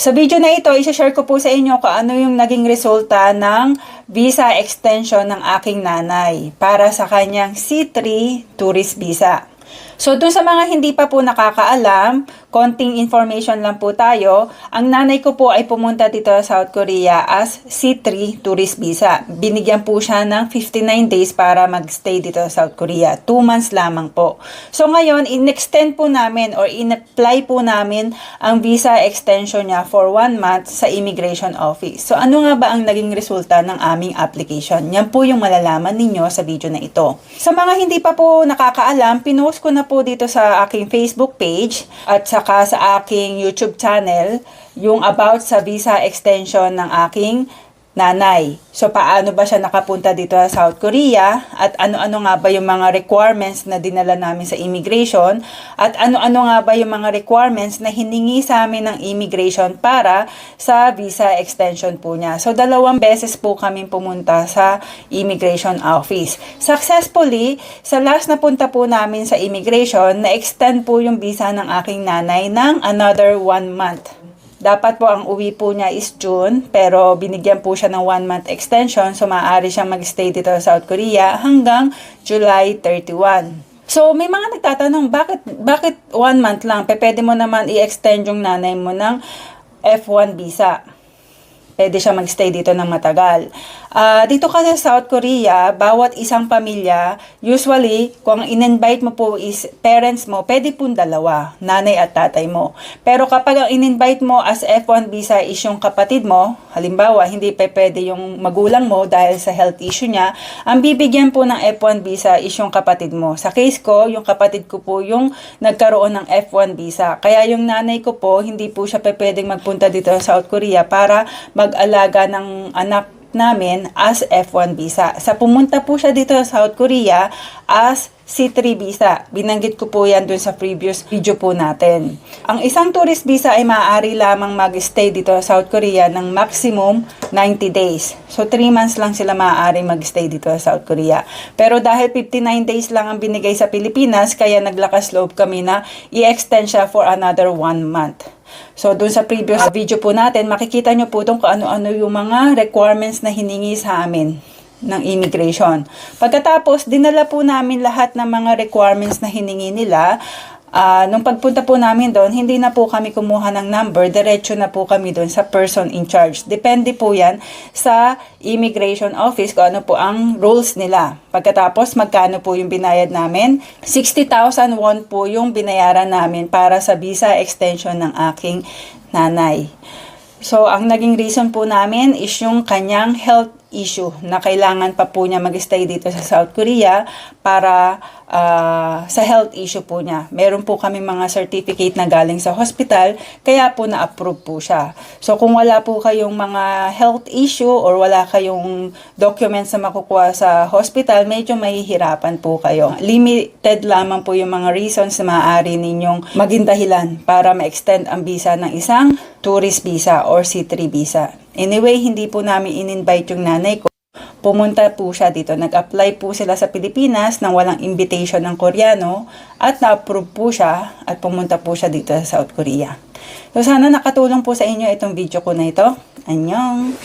Sa video na ito, isa-share ko po sa inyo kung ano yung naging resulta ng visa extension ng aking nanay para sa kanyang C3 tourist visa. So, dun sa mga hindi pa po nakakaalam, konting information lang po tayo. Ang nanay ko po ay pumunta dito sa South Korea as C3 tourist visa. Binigyan po siya ng 59 days para magstay dito sa South Korea. 2 months lamang po. So, ngayon, in-extend po namin or in-apply po namin ang visa extension niya for 1 month sa immigration office. So, ano nga ba ang naging resulta ng aming application? Yan po yung malalaman ninyo sa video na ito. Sa mga hindi pa po nakakaalam, pinost ko na po dito sa aking Facebook page at saka sa aking YouTube channel yung about sa visa extension ng aking nanay. So, paano ba siya nakapunta dito sa South Korea? At ano-ano nga ba yung mga requirements na dinala namin sa immigration? At ano-ano nga ba yung mga requirements na hiningi sa amin ng immigration para sa visa extension po niya? So, dalawang beses po kami pumunta sa immigration office. Successfully, sa last na punta po namin sa immigration, na-extend po yung visa ng aking nanay ng another one month. Dapat po ang uwi po niya is June, pero binigyan po siya ng one month extension, so maaari siyang magstay dito sa South Korea hanggang July 31. So, may mga nagtatanong, bakit, bakit one month lang? Pe, pwede mo naman i-extend yung nanay mo ng F1 visa. Pwede siya magstay dito ng matagal. Ah, dito kasi sa South Korea, bawat isang pamilya, usually, kung in-invite mo po is parents mo, pwede po dalawa, nanay at tatay mo. Pero kapag ang in-invite mo as F1 visa is yung kapatid mo, halimbawa, hindi pa pwede yung magulang mo dahil sa health issue niya, ang bibigyan po ng F1 visa is yung kapatid mo. Sa case ko, yung kapatid ko po yung nagkaroon ng F1 visa. Kaya yung nanay ko po, hindi po siya pwedeng magpunta dito sa South Korea para mag-alaga ng anak namin as F1 visa. Sa pumunta po siya dito sa South Korea as C3 visa. Binanggit ko po yan dun sa previous video po natin. Ang isang tourist visa ay maaari lamang mag-stay dito sa South Korea ng maximum 90 days. So 3 months lang sila maaari mag-stay dito sa South Korea. Pero dahil 59 days lang ang binigay sa Pilipinas, kaya naglakas loob kami na i-extend siya for another 1 month. So, dun sa previous video po natin, makikita nyo po itong kung ano-ano yung mga requirements na hiningi sa amin ng immigration. Pagkatapos, dinala po namin lahat ng mga requirements na hiningi nila. Ah, nung pagpunta po namin doon, hindi na po kami kumuha ng number, diretso na po kami doon sa person in charge. Depende po yan sa immigration office kung ano po ang rules nila. Pagkatapos, magkano po yung binayad namin? 60,000 won po yung binayaran namin para sa visa extension ng aking nanay. So, ang naging reason po namin is yung kanyang health issue na kailangan pa po niya mag-stay dito sa South Korea para ah, sa health issue po niya. Meron po kami mga certificate na galing sa hospital, kaya po na-approve po siya. So kung wala po kayong mga health issue or wala kayong documents na makukuha sa hospital, medyo mahihirapan po kayo. Limited lamang po yung mga reasons na maaari ninyong maging dahilan para ma-extend ang visa ng isang tourist visa or C3 visa. Anyway, hindi po namin in-invite yung nanay ko. Pumunta po siya dito. Nag-apply po sila sa Pilipinas nang walang invitation ng Koreano at na-approve po siya at pumunta po siya dito sa South Korea. So sana nakatulong po sa inyo itong video ko na ito. Annyeong!